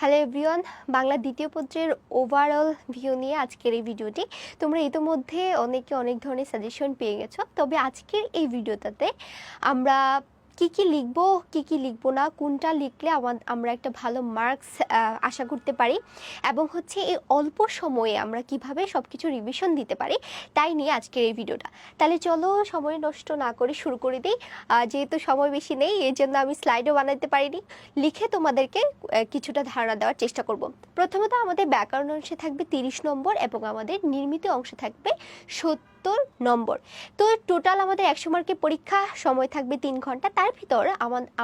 Hello everyone Bangla দ্বিতীয় পত্রের overall view নিয়ে আজকের এই ভিডিওটি। তোমরা ইতোমধ্যে অনেকে অনেক ধরনের সাজেশন পেয়ে গেছো। তবে আজকের এই ভিডিওটাতে আমরা কি কি লিখব, কি কি লিখব না, কোনটা লিখলে আমার একটা ভালো মার্কস আশা করতে পারি। এবং হচ্ছে এই অল্প সময়ে আমরা কীভাবে সব কিছু রিভিশন দিতে পারি, তাই নিয়ে আজকের এই ভিডিওটা। তাহলে চলো সময় নষ্ট না করে শুরু করে দিই। যেহেতু সময় বেশি নেই এর জন্য আমি স্লাইডও বানাতে পারিনি। লিখে তোমাদেরকে কিছুটা ধারণা দেওয়ার চেষ্টা করব। প্রথমত আমাদের ব্যাকরণ অংশে থাকবে তিরিশ নম্বর এবং আমাদের নির্মিত অংশে থাকবে সত্তর নম্বর। তো টোটাল আমাদের একশো মার্কের পরীক্ষা, সময় থাকবে তিন ঘণ্টা। তার ভিতর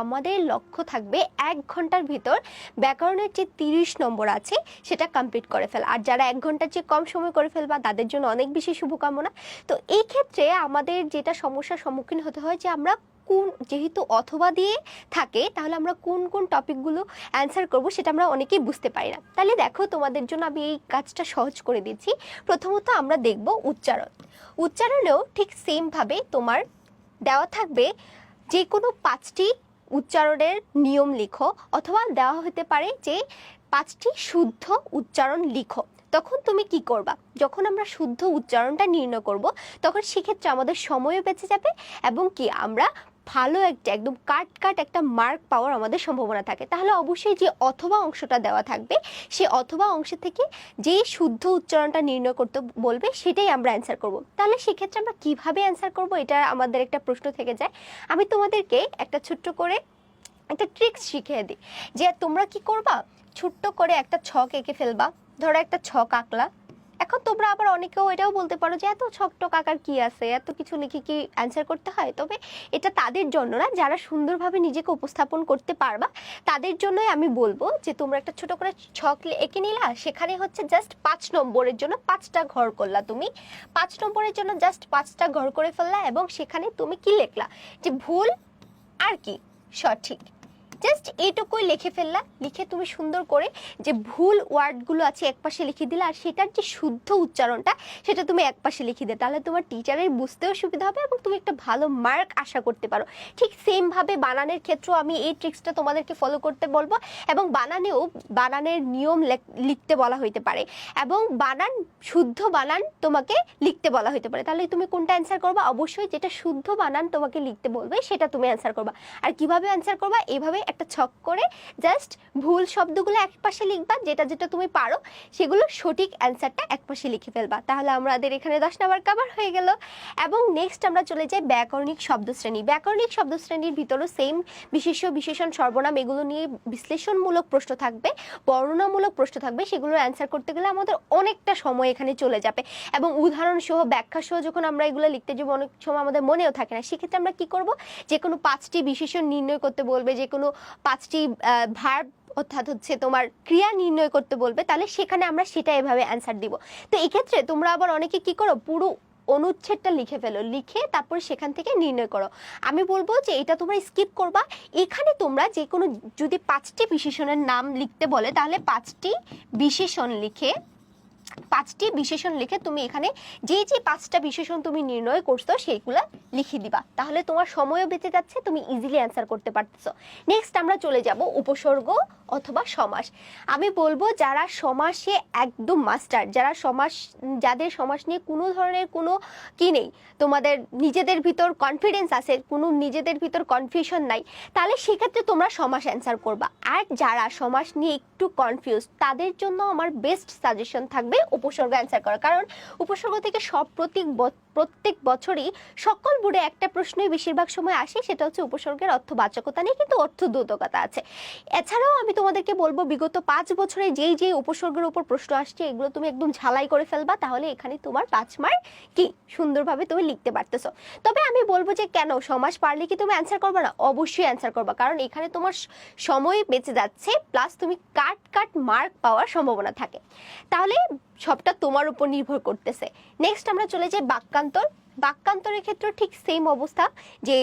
আমাদের লক্ষ্য থাকবে এক ঘণ্টার ভিতর ব্যাকরণের যে তিরিশ নম্বর আছে, সেটা কমপ্লিট করে ফেল। আর যারা এক ঘণ্টার চেয়ে কম সময় করে ফেলবা, তাদের জন্য অনেক বেশি শুভকামনা। তো এই ক্ষেত্রে আমাদের যেটা সমস্যার সম্মুখীন হতে হয় যে আমরা কোন, যেহেতু অথবা দিয়ে থাকে, তাহলে আমরা কোন কোন টপিকগুলো অ্যান্সার করব সেটা আমরা অনেকেই বুঝতে পারি না। তাহলে দেখো, তোমাদের জন্য আমি এই কাজটা সহজ করে দিচ্ছি। প্রথমত আমরা দেখব উচ্চারণ। উচ্চারণেও ঠিক সেমভাবে তোমার দেওয়া থাকবে যে কোনো পাঁচটি উচ্চারণের নিয়ম লিখো, অথবা দেওয়া হতে পারে যে পাঁচটি শুদ্ধ উচ্চারণ লিখো। তখন তুমি কি করবা? যখন আমরা শুদ্ধ উচ্চারণটা নির্ণয় করব, তখন সেক্ষেত্রে আমাদের সময়ও বেঁচে যাবে এবং কি? আমরা ভালো একটা, একদম কাট কাট একটা মার্ক পাওয়ার আমাদের সম্ভাবনা থাকে। তাহলে অবশ্যই যে অথবা অংশটা দেওয়া থাকবে, সে অথবা অংশ থেকে যে শুদ্ধ উচ্চারণটা নির্ণয় করতে বলবে, সেটাই আমরা অ্যান্সার করব। তাহলে সেক্ষেত্রে আমরা কীভাবে অ্যান্সার করব, এটা আমাদের একটা প্রশ্ন থেকে যায়। আমি তোমাদেরকে একটা ছোট্ট করে একটা ট্রিক্স শিখিয়ে দিই। যে তোমরা কি করবা? ছোট্ট করে একটা ছক এঁকে ফেলবা। ধরো একটা ছক আঁকলা। এখন তোমরা আবার অনেকেও এটাও বলতে পারো যে এত ছক টক আঁকার কি আছে? এত কিছু লিখে কি অ্যান্সার করতে হয়? তবে এটা তাদের জন্য না, যারা সুন্দরভাবে নিজেকে উপস্থাপন করতে পারবা, তাদের জন্যই আমি বলব যে তোমরা একটা ছোট করে ছক এঁকে নিলা, সেখানে হচ্ছে জাস্ট পাঁচ নম্বরের জন্য পাঁচটা ঘর করলা তুমি। পাঁচ নম্বরের জন্য জাস্ট পাঁচটা ঘর করে ফেললা এবং সেখানে তুমি কি লিখলা? যে ভুল আর কি, সঠিক। জাস্ট এইটুকুই লিখে ফেললা। লিখে তুমি সুন্দর করে যে ভুল ওয়ার্ডগুলো আছে একপাশে লিখে দিলে, আর সেটার যে শুদ্ধ উচ্চারণটা, সেটা তুমি একপাশে লিখে দিলে। তাহলে তোমার টিচারের বুঝতেও সুবিধা হবে এবং তুমি একটা ভালো মার্ক আশা করতে পারো। ঠিক সেমভাবে বানানের ক্ষেত্রেও আমি এই ট্রিক্সটা তোমাদেরকে ফলো করতে বলব এবং বানানেও বানানের নিয়ম লেখ- লিখতে বলা হইতে পারে এবং বানান, শুদ্ধ বানান তোমাকে লিখতে বলা হইতে পারে। তাহলে তুমি কোনটা অ্যান্সার করবা? অবশ্যই যেটা শুদ্ধ বানান তোমাকে লিখতে বলবে, সেটা তুমি অ্যান্সার করবা। আর কীভাবে অ্যান্সার করবা? এইভাবে একটা ছক করে জাস্ট ভুল শব্দগুলো এক পাশে লিখবা, যেটা যেটা তুমি পারো, সেগুলো সঠিক অ্যান্সারটা এক পাশে লিখে ফেলবা। তাহলে আমাদের এখানে দশ নাম্বার কাভার হয়ে গেল। এবং নেক্সট আমরা চলে যাই ব্যাকরণিক শব্দশ্রেণী। ব্যাকরণিক শব্দশ্রেণীর ভিতরও সেম বিশেষ্য, বিশেষণ, সর্বনাম এগুলো নিয়ে বিশ্লেষণমূলক প্রশ্ন থাকবে, বর্ণনামূলক প্রশ্ন থাকবে, সেগুলো অ্যান্সার করতে গেলে আমাদের অনেকটা সময় এখানে চলে যাবে। এবং উদাহরণ সহ ব্যাখ্যা সহ যখন আমরা এগুলো লিখতে যাব, অনেক সময় আমাদের মনেও থাকে না। সেক্ষেত্রে আমরা কি করব? যে কোনো পাঁচটি বিশেষণ নির্ণয় করতে বলবে যে কোনো পাঁচটি ভার্ব অর্থাৎ হচ্ছে তোমার ক্রিয়া নির্ণয় করতে বলবে, তাহলে সেখানে আমরা সেটা এভাবে অ্যান্সার দিব। তো এক্ষেত্রে তোমরা আবার অনেকে কি করো, পুরো অনুচ্ছেদটা লিখে ফেলো, লিখে তারপর সেখান থেকে নির্ণয় করো। আমি বলব যে এটা তোমরা স্কিপ করবা। এখানে তোমরা যে কোনো, যদি পাঁচটি বিশেষণের নাম লিখতে বলে, তাহলে পাঁচটি বিশেষণ লিখে পাঁচটি বিশেষণ লিখে তুমি এখানে যে যে পাঁচটা বিশেষণ তুমি নির্ণয় করছ, সেইগুলো লিখে দিবা। তাহলে তোমার সময়ও বেঁচে যাচ্ছে, তুমি ইজিলি অ্যান্সার করতে পারতেছো। নেক্সট আমরা চলে যাব উপসর্গ অথবা সমাস। আমি বলব যারা সমাসে একদম মাস্টার যারা সমাস, যাদের সমাস নিয়ে কোনো ধরনের কোনো কি নেই, তোমাদের নিজেদের ভিতর কনফিডেন্স আছে, কোনো নিজেদের ভিতর কনফিউশন নাই, তাহলে সেক্ষেত্রে তোমরা সমাস অ্যান্সার করবা। আর যারা সমাস নিয়ে একটু কনফিউজ তাদের জন্য আমার বেস্ট সাজেশন থাকবে উপসর্গ অ্যান্সার করা। কারণ উপসর্গ থেকে সব প্রত্যেক ব- প্রত্যেক বছরই সকল বোর্ডে একটা প্রশ্নই বেশিরভাগ সময় আসে, সেটা হচ্ছে উপসর্গের অর্থবাচকতা নিয়ে কিন্তু অর্থদ্যোতকতা আছে। এছাড়াও আমি তোমাদেরকে বলব, বিগত পাঁচ বছরে যেই যেই উপসর্গের উপর প্রশ্ন আসছে, এগুলো তুমি একদম ঝালাই করে ফেলবা, তাহলে এখানে তোমার পাঁচ মার্ক কি সুন্দরভাবে তুমি লিখতে পারতেছো। তবে আমি বলব যে কেন? সমাজ পারলে কি তুমি অ্যান্সার করবে না? অবশ্যই অ্যান্সার করবা, কারণ এখানে তোমার সময় বেঁচে যাচ্ছে প্লাস তুমি কাট কাট মার্ক পাওয়ার সম্ভাবনা থাকে। তাহলে সবটা তোমার উপর নির্ভর করতেছে। নেক্সট আমরা চলে যাই বাক্যান্তর। বাক্যান্তরের ক্ষেত্রে ঠিক সেম অবস্থা যে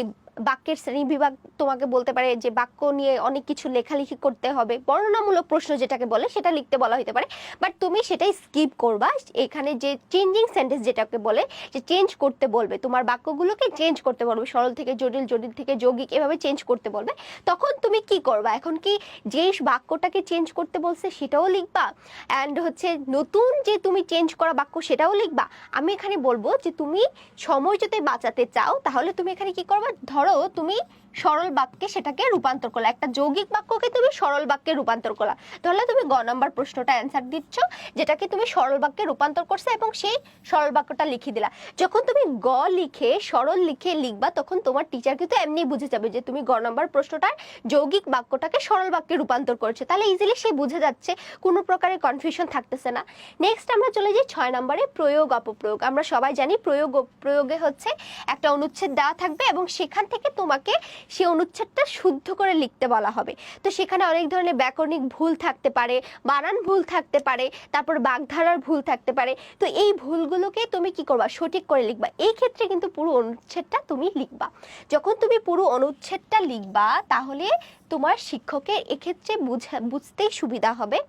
বাক্যের শ্রেণি বিভাগ তোমাকে বলতে পারে যে বাক্য নিয়ে অনেক কিছু লেখালেখি করতে হবে। বর্ণনামূলক প্রশ্ন যেটাকে বলে সেটা লিখতে বলা হতে পারে। বাট তুমি সেটাই স্কিপ করবা। এখানে যে চেঞ্জিং সেন্টেন্স যেটাকে বলে, যে চেঞ্জ করতে বলবে, তোমার বাক্যগুলোকে চেঞ্জ করতে বলবে, সরল থেকে জটিল জটিল থেকে যৌগিক এভাবে চেঞ্জ করতে বলবে। তখন তুমি কি করবা? এখন কি যে বাক্যটাকে চেঞ্জ করতে বলছে সেটাও লিখবা? অ্যান্ড হচ্ছে নতুন যে তুমি চেঞ্জ করা বাক্য সেটাও লিখবা? আমি এখানে বলব যে তুমি সময় যদি বাঁচাতে চাও, তাহলে তুমি এখানে কি করবা? ধরো তুমি সরল বাক্যে সেটাকে রূপান্তর করলা একটা যৌগিক বাক্যকে তুমি সরল বাক্যে রূপান্তর করলা তাহলে তুমি গ নাম্বার প্রশ্নটা অ্যান্সার দিচ্ছ, যেটাকে তুমি সরল বাক্যে রূপান্তর করছ এবং সেই সরল বাক্যটা লিখে দিলা। যখন তুমি গ লিখে, সরল লিখে লিখবা, তখন তোমার টিচার কিন্তু এমনি বুঝে যাবে যে তুমি গ নাম্বার প্রশ্নটার যৌগিক বাক্যটাকে সরল বাক্যে রূপান্তর করেছ। তাহলে ইজিলি সে বুঝে যাচ্ছে, কোনো প্রকারের কনফিউশন থাকতেছে না। নেক্সট আমরা চলে যাই ছয় নম্বরে প্রয়োগ অপপ্রয়োগ। আমরা সবাই জানি প্রয়োগ, প্রয়োগে হচ্ছে একটা অনুচ্ছেদ দেওয়া থাকবে এবং সেখান থেকে তোমাকে সেই অনুচ্ছেদটা শুদ্ধ করে লিখতে বলা হবে। তো সেখানে অনেক ধরনের ব্যাকরণিক ভুল থাকতে পারে, বানান ভুল থাকতে পারে, তারপর বাগধারার ভুল থাকতে পারে। তো এই ভুলগুলোকে তুমি কি করবা? সঠিক করে লিখবা। এই ক্ষেত্রে কিন্তু পুরো অনুচ্ছেদটা তুমি লিখবা। যখন তুমি পুরো অনুচ্ছেদটা লিখবা, তাহলে তোমার শিক্ষকের এক্ষেত্রে বুঝা, বুঝতেই সুবিধা হবে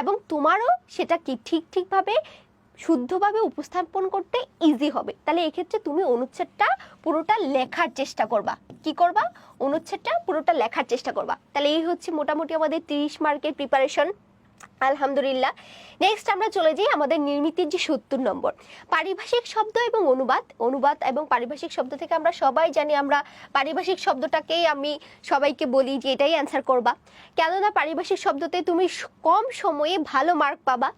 এবং তোমারও সেটা কি ঠিক ঠিকভাবে শুদ্ধভাবে উপস্থাপন করতে ইজি হবে। তাহলে এক্ষেত্রে তুমি অনুচ্ছেদটা পুরোটা লেখার চেষ্টা করবা। কি করবা? অনুচ্ছেদটা পুরোটা লেখার চেষ্টা করবা। তাহলে এই হচ্ছে মোটামুটি আমাদের তিরিশ মার্কের প্রিপারেশন আলহামদুলিল্লাহ। নেক্সট আমরা চলে যাই আমাদের নির্মিতির যে সত্তর নম্বর। পারিভাষিক শব্দ এবং অনুবাদ। অনুবাদ এবং পারিভাষিক শব্দ থেকে আমরা সবাই জানি আমরা পারিভাষিক শব্দটাকেই আমি সবাইকে বলি যে এটাই অ্যান্সার করবা। কেননা পারিভাষিক শব্দতে তুমি কম সময়ে ভালো মার্ক পাবা।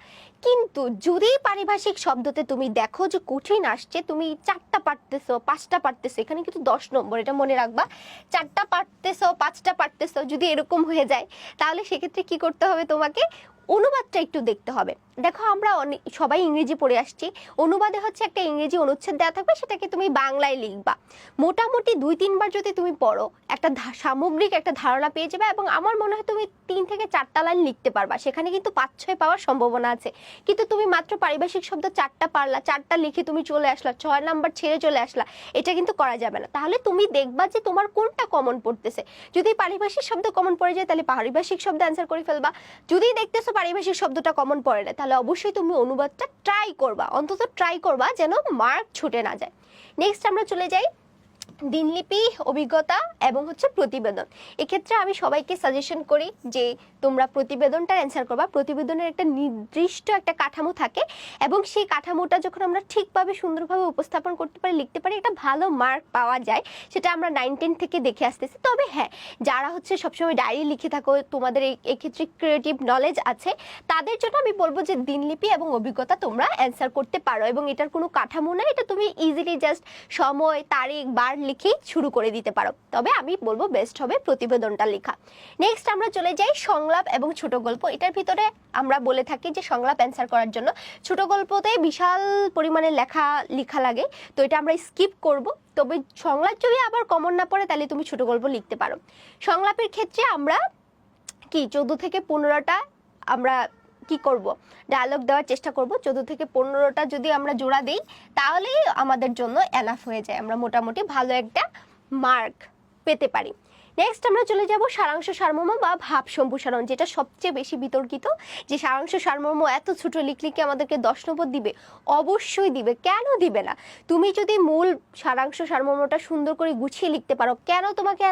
কিন্তু যদি পারিভাষিক শব্দতে তুমি দেখো যে কঠিন আসছে, তুমি চারটা পারতেছো, পাঁচটা পারতেছো, এখানে কিন্তু দশ নম্বর, এটা মনে রাখবা। চারটা পারতেছো, পাঁচটা পারতেছো, যদি এরকম হয়ে যায়, তাহলে সেক্ষেত্রে কি করতে হবে তোমাকে? অনুবাদটা একটু দেখতে হবে। দেখো আমরা সবাই ইংরেজি পড়ে আসছি। অনুবাদে হচ্ছে একটা ইংরেজি অনুচ্ছেদ দেওয়া থাকবে, সেটাকে তুমি বাংলায় লিখবা। মোটামুটি দুই, তিনবার যদি তুমি পড়ো, একটা সামগ্রিক একটা ধারণা পেয়ে যাবে এবং আমার মনে হয় তুমি তিন থেকে চারটা লাইন লিখতে পারবা। সেখানে কিন্তু পাঁচ, ছয় পাওয়ার সম্ভাবনা আছে। কিন্তু তুমি মাত্র পারিভাষিক শব্দ চারটা পারলা, চারটা লিখে তুমি চলে আসলা, ছয় নাম্বার ছেড়ে চলে আসলা, এটা কিন্তু করা যাবে না। তাহলে তুমি দেখবা যে তোমার কোনটা কমন পড়তেছে। যদি পারিভাষিক শব্দ কমন পড়ে যায়, তাহলে পারিভাষিক শব্দ অ্যান্সার করে ফেলবা। যদি দেখতেছো পারিভাষিক শব্দটা কমন পড়ে না। তাহলে অবশ্যই তুমি অনুবাদটা ট্রাই করবা। অন্তত ট্রাই করবা যেন মার্ক ছুটে না যায়। নেক্সট আমরা চলে যাই দিনলিপি, অভিজ্ঞতা এবং হচ্ছে প্রতিবেদন। এক্ষেত্রে আমি সবাইকে সাজেশন করি যে তোমরা প্রতিবেদনটা অ্যান্সার করবা। প্রতিবেদনের একটা নির্দিষ্ট একটা কাঠামো থাকে এবং সেই কাঠামোটা যখন আমরা ঠিকভাবে, সুন্দরভাবে উপস্থাপন করতে পারি, লিখতে পারি, একটা ভালো মার্ক পাওয়া যায়, সেটা আমরা নাইন টেন থেকে দেখে আসতেছি। তবে হ্যাঁ যারা হচ্ছে সবসময় ডায়েরি লিখে থাকো, তোমাদের এই এক্ষেত্রে ক্রিয়েটিভ নলেজ আছে, তাদের জন্য আমি বলব যে দিনলিপি এবং অভিজ্ঞতা তোমরা অ্যান্সার করতে পারো এবং এটার কোনো কাঠামো না এটা তুমি ইজিলি জাস্ট সময়, তারিখ, বার লিখেই শুরু করে দিতে পারো। তবে আমি বলব বেস্ট হবে প্রতিবেদনটা লেখা। নেক্সট আমরা চলে যাই সংলাপ এবং ছোট গল্প। এটার ভিতরে আমরা বলে থাকি যে সংলাপ অ্যান্সার করার জন্য ছোট গল্পতে বিশাল পরিমাণে লেখা লেখা লাগে। তো এটা আমরা স্কিপ করব। তবে সংলাপ যদি আবার কমন না পড়ে, তাহলে তুমি ছোট গল্প লিখতে পারো। সংলাপের ক্ষেত্রে আমরা কি? চোদ্দ থেকে পনেরোটা আমরা কি করব? ডায়ালগ দেওয়ার চেষ্টা করব। চোদ্দ থেকে পনেরোটা যদি আমরা জোড়া দিই, তাহলেই আমাদের জন্য এনাফ হয়ে যায়। আমরা মোটামুটি ভালো একটা মার্ক পেতে পারি। নেক্সট আমরা চলে যাব সারাংশ সারমর্ম বা ভাব সম্প্রসারণ, যেটা সবচেয়ে বেশি বিতর্কিত। যে সারাংশ সারমর্ম এত ছোট লিখলে কি আমাদেরকে দশ নম্বর দিবে? অবশ্যই দিবে। কেন দিবে না? তুমি যদি মূল সারাংশ সারমর্মটা সুন্দর করে গুছিয়ে লিখতে পারো, কেন তোমাকে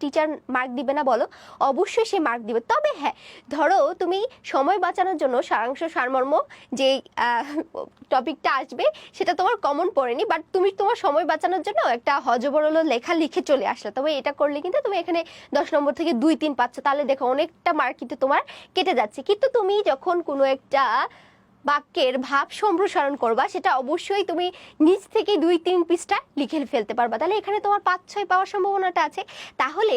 টিচার মার্ক দিবে না বলো? অবশ্যই সে মার্ক দিবে। তবে হ্যাঁ ধরো তুমি সময় বাঁচানোর জন্য সারাংশ সারমর্ম যে টপিকটা আসবে, সেটা তোমার কমন পড়েনি বাট তুমি তোমার সময় বাঁচানোর জন্য একটা হজবরল লেখা লিখে চলে আসলে। তবে এটা করলে কিন্তু তুমি এখানে দশ নম্বর থেকে দুই, তিন পাচ্ছ। তাহলে দেখো, অনেকটা মার্ক কিন্তু তোমার কেটে যাচ্ছে। কিন্তু তুমি যখন কোনো একটা বাক্যের ভাব সম্প্রসারণ করবা, সেটা অবশ্যই তুমি নিজ থেকে দুই, তিন পৃষ্ঠা লিখে ফেলতে পারবা। তাহলে এখানে তোমার পাঁচ, ছয় পাওয়ার সম্ভাবনাটা আছে। তাহলে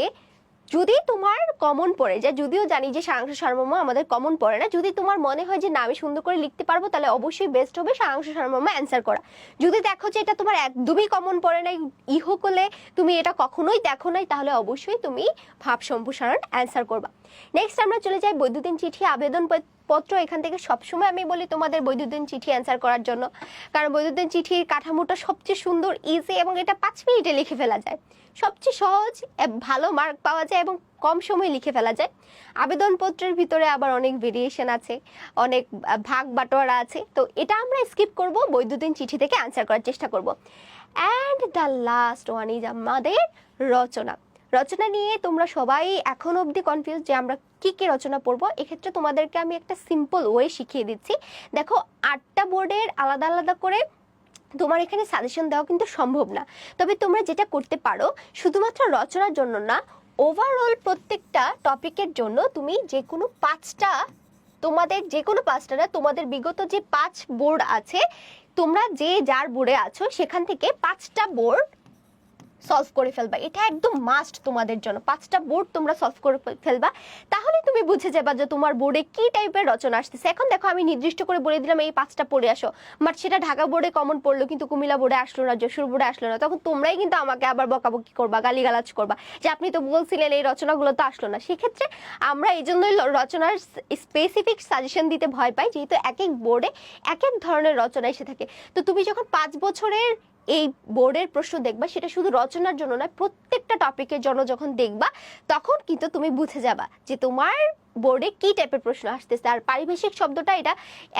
যদি তোমার কমন পড়ে যায় যদিও জানি যে সারাংশ সারমর্ম আমাদের কমন পড়ে না, যদি তোমার মনে হয় যে না, আমি সুন্দর করে লিখতে পারব, তাহলে অবশ্যই বেস্ট হবে সারাংশ সারমর্ম অ্যান্সার করা। যদি দেখো যে এটা তোমার একদমই কমন পড়ে না ইহো করলে তুমি এটা কখনোই দেখো নাই, তাহলে অবশ্যই তুমি ভাব সম্প্রসারণ অ্যান্সার করবা। নেক্সট আমরা চলে যাই বৈদ্যুতিন চিঠি আবেদন পত্র এখান থেকে সবসময় আমি বলি তোমাদের বৈদ্যুতিন চিঠি অ্যান্সার করার জন্য। কারণ বৈদ্যুতিন চিঠির কাঠামোটা সবচেয়ে সুন্দর ইজি এবং এটা পাঁচ মিনিটে লিখে ফেলা যায়। সবচেয়ে সহজ ভালো মার্ক পাওয়া যায় এবং কম সময়ে লিখে ফেলা যায়। আবেদনপত্রের ভিতরে আবার অনেক ভেরিয়েশন আছে, অনেক ভাগ বাটোয়ারা আছে। তো এটা আমরা স্কিপ করব, বৈদ্যুতিন চিঠি থেকে অ্যান্সার করার চেষ্টা করব। And the last one is আমাদের রচনা। রচনা নিয়ে তোমরা সবাই এখন অবধি কনফিউজ যে আমরা কি কি রচনা পড়ব, এক্ষেত্রে তোমাদেরকে আমি একটা সিম্পল ওয়ে শিখিয়ে দিচ্ছি। দেখো, আটটা বোর্ডের আলাদা আলাদা করে তোমার এখানে সাজেশন দেওয়া কিন্তু সম্ভব না। তবে তোমরা যেটা করতে পারো, শুধুমাত্র রচনার জন্য না ওভারঅল প্রত্যেকটা টপিকের জন্য তুমি যে কোনো পাঁচটা, তোমাদের যে কোনো পাঁচটা না, তোমাদের বিগত যে পাঁচ বোর্ড আছে, তোমরা যে যার বোর্ডে আছো, সেখান থেকে পাঁচটা বোর্ড সলভ করে ফেলবা। এটা একদম মাস্ট তোমাদের জন্য। পাঁচটা বোর্ড তোমরা সলভ করে ফেলবা। তাহলে তুমি বুঝে যাবা যে তোমার বোর্ডে কি টাইপের রচনা আসতেছে। এখন দেখো, আমি নির্দিষ্ট করে বলে দিলাম, এই পাঁচটা পড়ে আসো। বাট সেটা ঢাকা বোর্ডে কমন পড়ল, কিন্তু কুমিল্লা বোর্ডে আসলো না, যশোর বোর্ডে আসলো না। তখন তোমরাই কিন্তু আমাকে আবার বকাবকি করবা, গালিগালাজ করবা যে আপনি তো বলছিলেন, এই রচনাগুলো তো আসলো না। সেক্ষেত্রে আমরা এই জন্যই রচনার স্পেসিফিক সাজেশন দিতে ভয় পাই, যেহেতু এক এক বোর্ডে এক এক ধরনের রচনা এসে থাকে। তো তুমি যখন পাঁচ বছরের এই বোর্ডের প্রশ্ন দেখবা, সেটা শুধু রচনার জন্য নয়, প্রত্যেকটা টপিকের জন্য যখন দেখবা, তখন কিন্তু তুমি বুঝে যাবা যে তোমার বোর্ডে কি টাইপের প্রশ্ন আসতেছে। আর পারিভাষিক শব্দটা এটা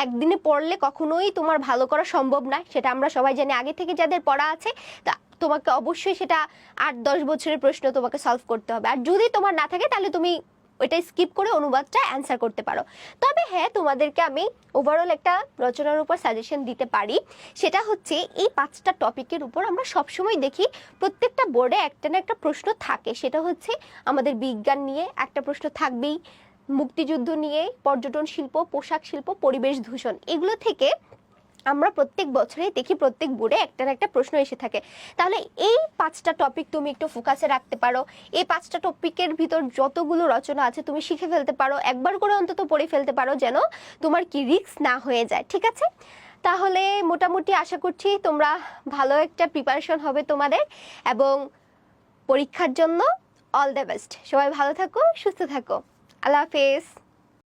একদিনে পড়লে কখনোই তোমার ভালো করা সম্ভব নয়, সেটা আমরা সবাই জানি। আগে থেকে যাদের পড়া আছে, তা তোমাকে অবশ্যই সেটা আট দশ বছরের প্রশ্ন তোমাকে সলভ করতে হবে। আর যদি তোমার না থাকে, তাহলে তুমি ওইটা স্কিপ করে অনুবাদটা অ্যান্সার করতে পারো। তবে হ্যাঁ তোমাদেরকে আমি ওভারঅল একটা রচনার উপর সাজেশন দিতে পারি। সেটা হচ্ছে, এই পাঁচটা টপিকের উপর আমরা সবসময় দেখি, প্রত্যেকটা বোর্ডে একটা না একটা প্রশ্ন থাকে। সেটা হচ্ছে, আমাদের বিজ্ঞান নিয়ে একটা প্রশ্ন থাকবেই। মুক্তিযুদ্ধ নিয়ে, পর্যটন শিল্প, পোশাক শিল্প, পরিবেশ দূষণ, এগুলো থেকে আমরা প্রত্যেক বছরেই দেখি প্রত্যেক বোর্ডে একটা না একটা প্রশ্ন এসে থাকে। তাহলে এই পাঁচটা টপিক তুমি একটু ফোকাসে রাখতে পারো। এই পাঁচটা টপিকের ভিতর যতগুলো রচনা আছে তুমি শিখে ফেলতে পারো। একবার করে অন্তত পড়ে ফেলতে পারো যেন তোমার কি রিস্ক না হয়ে যায়, ঠিক আছে? তাহলে মোটামুটি আশা করছি তোমরা ভালো একটা প্রিপারেশন হবে তোমাদের এবং পরীক্ষার জন্য অল দ্য বেস্ট সবাই ভালো থাকো, সুস্থ থাকো। আল্লাহ হাফেজ।